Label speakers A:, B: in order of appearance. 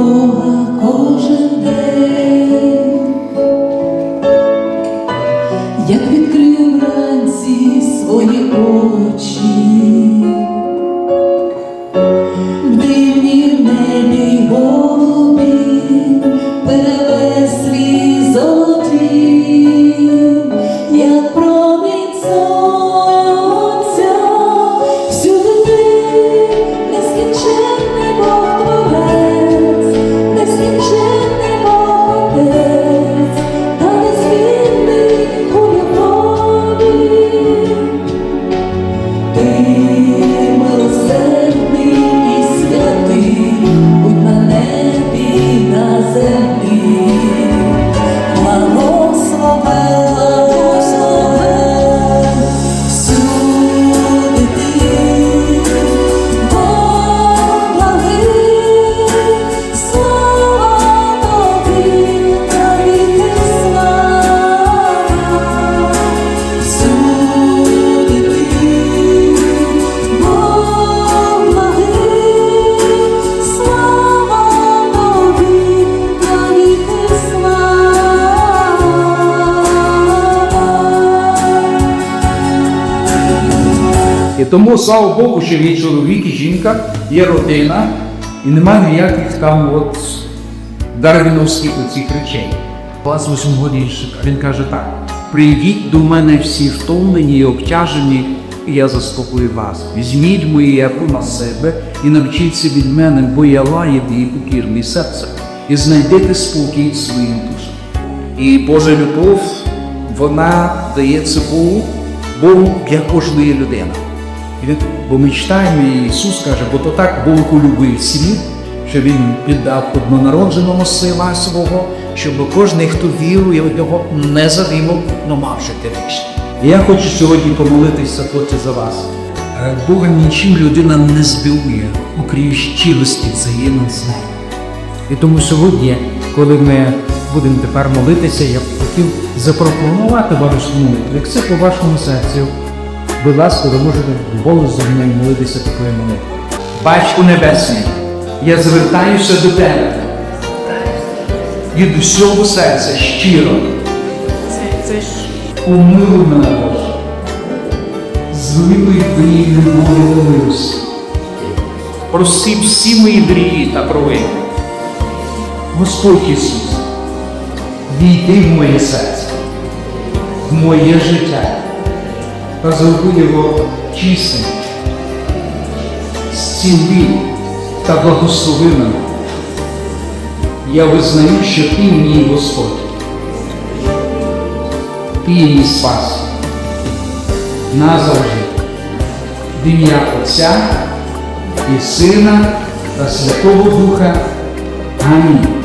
A: Бога І
B: тому слава Богу, що є чоловік і жінка, є родина, і немає ніяких там от дарвіновських оцих речей. Клас восьмигодічник, він каже так: прийдіть до мене всі втомлені і обтяжені, і я заспокою вас. Візьміть мою яку на себе і навчіться від мене, бо я лаєвий і покірний серцем, і знайдете спокій своїм душам. І Божа любов, вона дається Богу, Богу для кожної людини. І він- Бо ми і Ісус каже, бо то так Бог полюбив світ, що Він піддав однонародженому сина свого, щоб кожен, хто вірує в нього, не загинув, но мав жити вічне. І я хочу сьогодні помолитися хлопці, за вас. Е, Бога нічим людина не збивує, окрім щирості взаємин з нею. І тому сьогодні, коли ми будемо тепер молитися, я б хотів запропонувати вашу молитву. Як це по вашому серцю, будь ласка, ви можете голос за мною молитися такою молитвою. Батьку Небесний, я звертаюся до тебе від усього серця щиро. Умилуй мене, Боже. Злилуй твоїй любові милості. Прости всі мої гріхи та провини. Господь Ісус, війди в моє серце, в моє життя та зроби його чистим, зціли та благослови. Я визнаю, що ти мій Господь. Ти мій спас. Назавжди. В ім'я Отця і Сина та Святого Духа. Амінь.